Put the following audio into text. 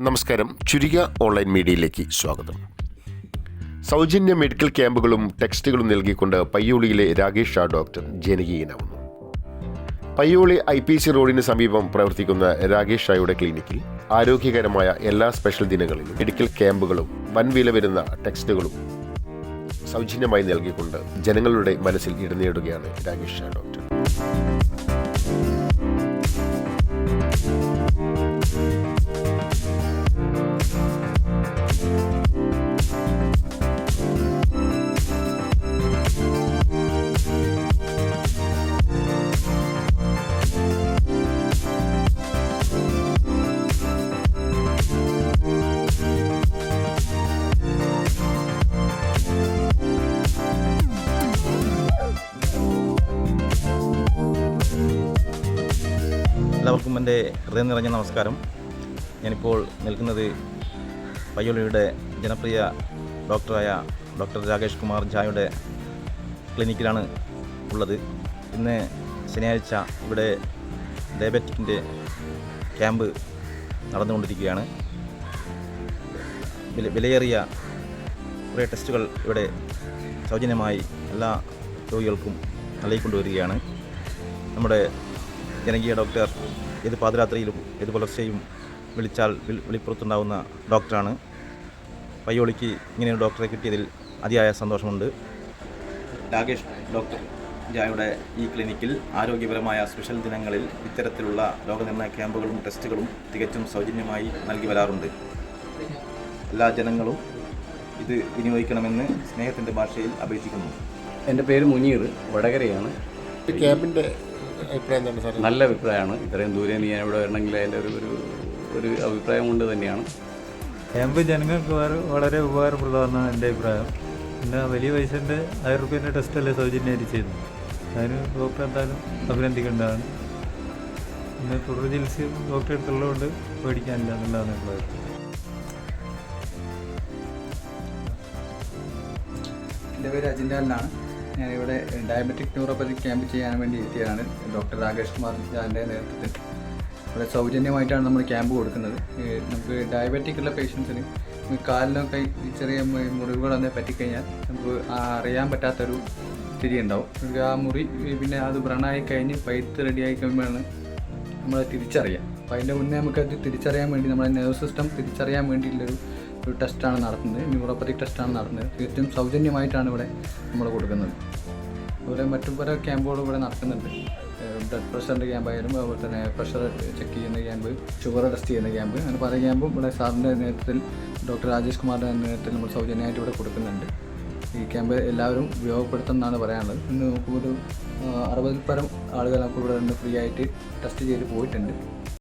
നമസ്കാരം. ചുരിക ഓൺലൈൻ മീഡിയയിലേക്ക് സ്വാഗതം. സൗജന്യ മെഡിക്കൽ ക്യാമ്പുകളും ടെക്സ്റ്റുകളും നൽകിക്കൊണ്ട് പയ്യോളിയിലെ രാകേഷ് ഷാ ഡോക്ടർ ജനകീയനാവുന്നു. പയ്യോളി ഐ പി സി റോഡിന് സമീപം പ്രവർത്തിക്കുന്ന രാകേഷ് ഷായുടെ ക്ലിനിക്കിൽ ആരോഗ്യകരമായ എല്ലാ സ്പെഷ്യൽ ദിനങ്ങളിലും മെഡിക്കൽ ക്യാമ്പുകളും വൻവില വരുന്ന ടെക്സ്റ്റുകളും സൗജന്യമായി നൽകിക്കൊണ്ട് ജനങ്ങളുടെ മനസ്സിൽ ഇടനേടുകയാണ് രാകേഷ് ഷാ ഡോക്ടർ. എല്ലാവർക്കും എന്റെ ഹൃദയം നിറഞ്ഞ നമസ്കാരം. ഞാനിപ്പോൾ നിൽക്കുന്നത് പയ്യോളിയുടെ ജനപ്രിയ ഡോക്ടറായ ഡോക്ടർ രാകേഷ് കുമാർ ഝായുടെ ക്ലിനിക്കിലാണ് ഉള്ളത്. ഇന്ന് ശനിയാഴ്ച ഇവിടെ ഡയബറ്റിക്കിന്റെ ക്യാമ്പ് നടന്നുകൊണ്ടിരിക്കുകയാണ്. വില വിലയേറിയ കുറേ ടെസ്റ്റുകൾ ഇവിടെ സൗജന്യമായി എല്ലാ രോഗികൾക്കും നൽകിക്കൊണ്ടുവരികയാണ്. നമ്മുടെ ജനകീയ ഡോക്ടർ ഏത് പാതിരാത്രിയിലും ഏത് പുലർച്ചെയും വിളിച്ചാൽ വിളിപ്പുറത്തുണ്ടാകുന്ന വിളിപ്പുറത്തുണ്ടാവുന്ന ഡോക്ടറാണ്. പയ്യോളിക്ക് ഇങ്ങനെ ഒരു ഡോക്ടറെ കിട്ടിയതിൽ അതിയായ സന്തോഷമുണ്ട്. രാകേഷ് ഡോക്ടർ ജായുടെ ഈ ക്ലിനിക്കിൽ ആരോഗ്യപരമായ സ്പെഷ്യൽ ദിനങ്ങളിൽ ഇത്തരത്തിലുള്ള രോഗനിർണയ ക്യാമ്പുകളും ടെസ്റ്റുകളും തികച്ചും സൗജന്യമായി നൽകി വരാറുണ്ട്. എല്ലാ ജനങ്ങളും ഇത് വിനിയോഗിക്കണമെന്ന് സ്നേഹത്തിന്റെ ഭാഷയിൽ അപേക്ഷിക്കുന്നു. എന്റെ പേര് മുനീർ വടകരയാണ്. ക്യാമ്പിന്റെ അഭിപ്രായം എന്താണ് സാർ നല്ല അഭിപ്രായമാണ്. ഇത്രയും ദൂരെ നീ ഞാൻ ഇവിടെ വരണമെങ്കിൽ അതിന്റെ ഒരു ഒരു ഒരു അഭിപ്രായം കൊണ്ട് തന്നെയാണ്. ക്യാമ്പ് ജനങ്ങൾക്ക് വളരെ ഉപകാരപ്രദമാണ് ഉപകാരപ്രദമാണെന്നാണ് എന്റെ അഭിപ്രായം. പിന്നെ വലിയ പൈസന്റെ ആയിരം റുപ്യേന്റെ ടെസ്റ്റല്ലേ സൗജന്യമായിട്ട് ചെയ്യുന്നു അതിന് ഡോക്ടർ എന്തായാലും അഭിനന്ദിക്കേണ്ടതാണ്. പിന്നെ തുടർ ചികിത്സ ഡോക്ടറെ അടുത്തുള്ളതുകൊണ്ട് പേടിക്കാനില്ല എന്നുള്ളതാണ് എന്റെ അഭിപ്രായം. എന്റെ പേര് അജിൻലാലിനാണ് ഞാനിവിടെ ഡയബറ്റിക് ന്യൂറോപ്പതി ക്യാമ്പ് ചെയ്യാൻ വേണ്ടി എത്തിയതാണ് ഡോക്ടർ രാകേഷ് കുമാർ ജാന്റെ നേതൃത്വത്തിൽ. ഇവിടെ സൗജന്യമായിട്ടാണ് നമ്മൾ ക്യാമ്പ് കൊടുക്കുന്നത്. നമുക്ക് ഡയബറ്റിക് ഉള്ള പേഷ്യൻസിന് കാലിനൊക്കെ ചെറിയ മു- മുറിവുകളൊക്കെ പറ്റിക്കഴിഞ്ഞാൽ നമുക്ക് അറിയാൻ പറ്റാത്തൊരു സ്ഥിതി ഉണ്ടാവും. ആ മുറി പിന്നെ അത് വ്രണായി കഴിഞ്ഞ് പൈത്ത് റെഡിയായി കഴിയുമ്പോഴാണ് നമ്മൾ തിരിച്ചറിയാം അപ്പോൾ അതിന്റെ മുന്നേ നമുക്കത് തിരിച്ചറിയാൻ വേണ്ടി നമ്മുടെ നെർവ് സിസ്റ്റം തിരിച്ചറിയാൻ വേണ്ടിയുള്ളൊരു ഒരു ടെസ്റ്റാണ് നടത്തുന്നത്. ന്യൂറോപ്പതിക് ടെസ്റ്റാണ് നടത്തുന്നത്. തീർച്ചയായും സൗജന്യമായിട്ടാണ് ഇവിടെ നമ്മൾ കൊടുക്കുന്നത്. അതുപോലെ മറ്റു പല ക്യാമ്പുകളും ഇവിടെ നടക്കുന്നുണ്ട്. ബ്ലഡ് പ്രഷറിന്റെ ക്യാമ്പായാലും അതുപോലെ തന്നെ പ്രഷർ ചെക്ക് ചെയ്യുന്ന ക്യാമ്പ് ഷുഗർ ടെസ്റ്റ് ചെയ്യുന്ന ക്യാമ്പ് അങ്ങനെ പല ക്യാമ്പും ഇവിടെ സാറിന്റെ നേതൃത്വത്തിൽ ഡോക്ടർ രാജേഷ് കുമാറിന്റെ നേതൃത്വത്തിൽ നമ്മൾ സൗജന്യമായിട്ട് ഇവിടെ കൊടുക്കുന്നുണ്ട്. ഈ ക്യാമ്പ് എല്ലാവരും ഉപയോഗപ്പെടുത്തുന്നതാണ് പറയാനുള്ളത്. ഇന്ന് നമുക്കൊരു അറുപതിൽ പരം ആളുകൾ നമുക്ക് ഇവിടെ നിന്ന് ഫ്രീ ആയിട്ട് ടെസ്റ്റ് ചെയ്ത് പോയിട്ടുണ്ട്.